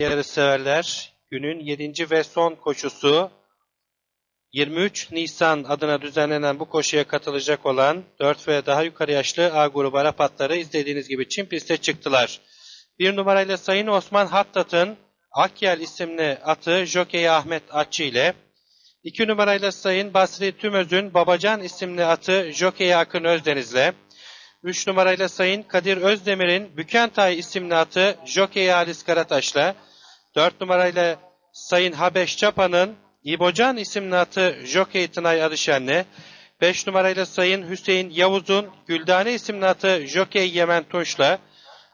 Yarışseverler günün 7. ve son koşusu 23 Nisan adına düzenlenen bu koşuya katılacak olan 4 ve daha yukarı yaşlı A grubu Arap atları izlediğiniz gibi Çin piste çıktılar. Bir numarayla Sayın Osman Hattat'ın Akyel isimli atı Jockey Ahmet Atçı ile 2 numarayla Sayın Basri Tümöz'ün Babacan isimli atı Jockey Akın Özdeniz'le 3 numarayla Sayın Kadir Özdemir'in Bükentay isimli atı Jockey Halis Karataş'la 4 numarayla Sayın Habeş Çapa'nın İbocan isimli atı Jockey Tınay Adışen'le 5 numarayla Sayın Hüseyin Yavuz'un Güldane isimli atı Jockey Yemen Tunç'la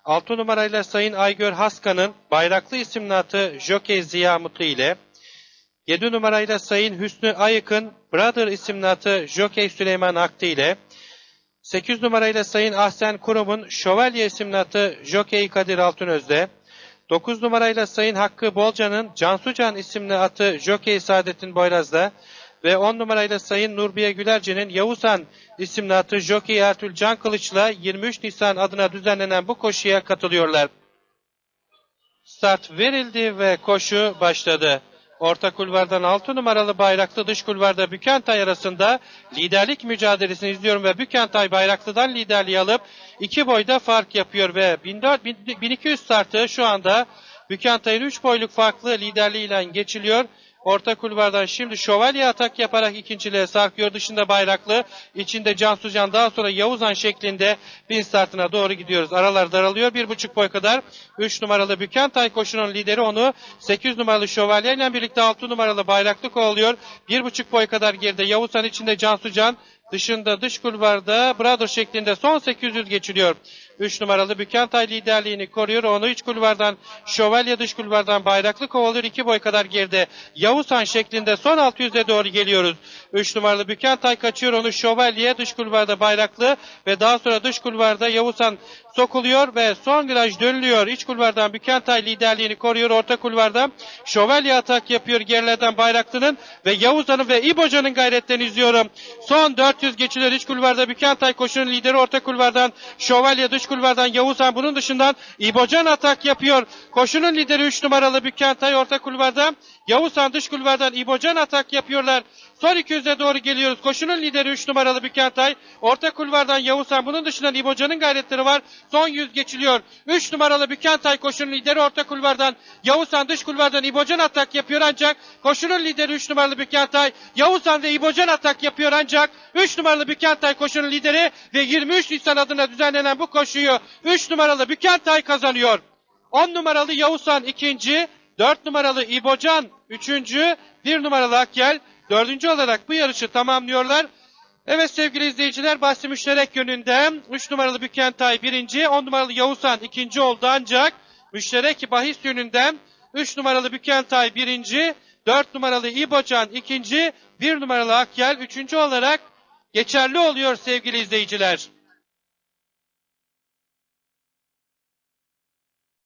6 numarayla Sayın Aygör Haskan'ın Bayraklı isimli atı Jockey Ziya Mutlu ile 7 numarayla Sayın Hüsnü Ayık'ın Brother isimli atı Jockey Süleyman Aktı ile 8 numarayla Sayın Ahsen Kurum'un Şövalye isimli atı Jockey Kadir Altınöz'de 9 numarayla Sayın Hakkı Bolca'nın Cansucan isimli atı Jockey Saadettin Boyraz'da ve 10 numarayla Sayın Nurbiye Gülerci'nin Yavuzhan isimli atı Jockey Ertuğrul Can Kılıç'la 23 Nisan adına düzenlenen bu koşuya katılıyorlar. Start verildi ve koşu başladı. Orta kulvardan 6 numaralı bayraklı dış kulvarda Bükentay arasında liderlik mücadelesini izliyorum ve Bükentay bayraklıdan liderliği alıp iki boyda fark yapıyor ve 1400 1200 startı şu anda Bükentay'ın 3 boyluk farklı liderliğiyle geçiliyor. Orta kulvardan şimdi şövalye atak yaparak ikinciliğe sarkıyor. Dışında bayraklı, içinde Cansu Can daha sonra Yavuzan şeklinde bin startına doğru gidiyoruz. Aralar daralıyor. Bir buçuk boy kadar 3 numaralı Bükentay koşunun lideri onu 8 numaralı şövalye ile birlikte 6 numaralı bayraklı kovalıyor. Bir buçuk boy kadar geride Yavuzan içinde Cansu Can dışında dış kulvarda Brother şeklinde son 800 geçiliyor. 3 numaralı Bükentay liderliğini koruyor. Onu iç kulvardan Şövalye dış kulvardan bayraklı kovalıyor. 2 boy kadar geride. Yavuzhan şeklinde son 600'e doğru geliyoruz. 3 numaralı Bükentay kaçıyor. Onu Şövalye dış kulvarda bayraklı ve daha sonra dış kulvarda Yavuzhan sokuluyor ve son viraj dönülüyor. İç kulvardan Bükentay liderliğini koruyor. Orta kulvarda Şövalye atak yapıyor gerilerden bayraklının ve Yavuzhan'ın ve İbocan'ın gayretlerini izliyorum. Son 400 geçilir iç kulvarda Bükentay koşunun lideri orta kulvardan Şövalye dış kulvardan Yavuzhan bunun dışından İbocan atak yapıyor. Koşunun lideri 3 numaralı Bükentay orta kulvarda Yavuzhan dış kulvardan İbocan atak yapıyorlar. Son 200'e doğru geliyoruz. Koşunun lideri 3 numaralı Bükentay. Orta kulvardan Yavuzhan. Bunun dışından İbocan'ın gayretleri var. Son 100 geçiliyor. 3 numaralı Bükentay koşunun lideri orta kulvardan. Yavuzhan dış kulvardan İbocan atak yapıyor ancak koşunun lideri 3 numaralı Bükentay. Yavuzhan ve İbocan atak yapıyor ancak 3 numaralı Bükentay koşunun lideri ve 23 Nisan adına düzenlenen bu koşuyu 3 numaralı Bükentay kazanıyor. 10 numaralı Yavuzhan ikinci, 4 numaralı İbocan üçüncü, 1 numaralı Akyel dördüncü olarak bu yarışı tamamlıyorlar. Evet sevgili izleyiciler bahsi müşterek yönünde 3 numaralı Bükentay birinci, 10 numaralı Yavuzhan ikinci oldu ancak müşterek bahis yönünden 3 numaralı Bükentay birinci, 4 numaralı İbocan ikinci, 1 numaralı Akyel üçüncü olarak geçerli oluyor sevgili izleyiciler.